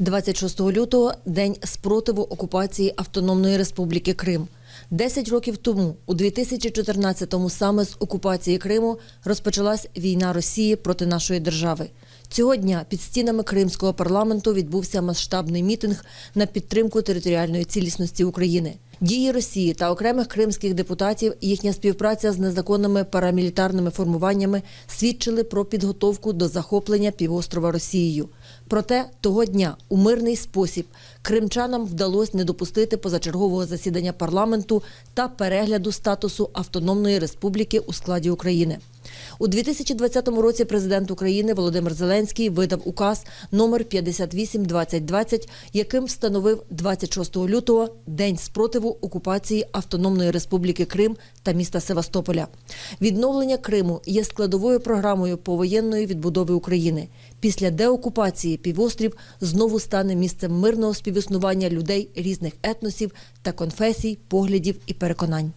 26 лютого день спротиву окупації Автономної Республіки Крим. Десять років тому, у 2014-му, саме з окупації Криму розпочалась війна Росії проти нашої держави. Цього дня під стінами Кримського парламенту відбувся масштабний мітинг на підтримку територіальної цілісності України. Дії Росії та окремих кримських депутатів, їхня співпраця з незаконними парамілітарними формуваннями свідчили про підготовку до захоплення півострова Росією. Проте того дня у мирний спосіб кримчанам вдалося не допустити позачергового засідання парламенту та перегляду статусу Автономної Республіки у складі України. У 2020 році президент України Володимир Зеленський видав указ номер 58-2020, яким встановив 26 лютого День спротиву окупації Автономної Республіки Крим та міста Севастополя. Відновлення Криму є складовою програмою повоєнної відбудови України. Після деокупації півострів знову стане місцем мирного співіснування людей різних етносів та конфесій, поглядів і переконань.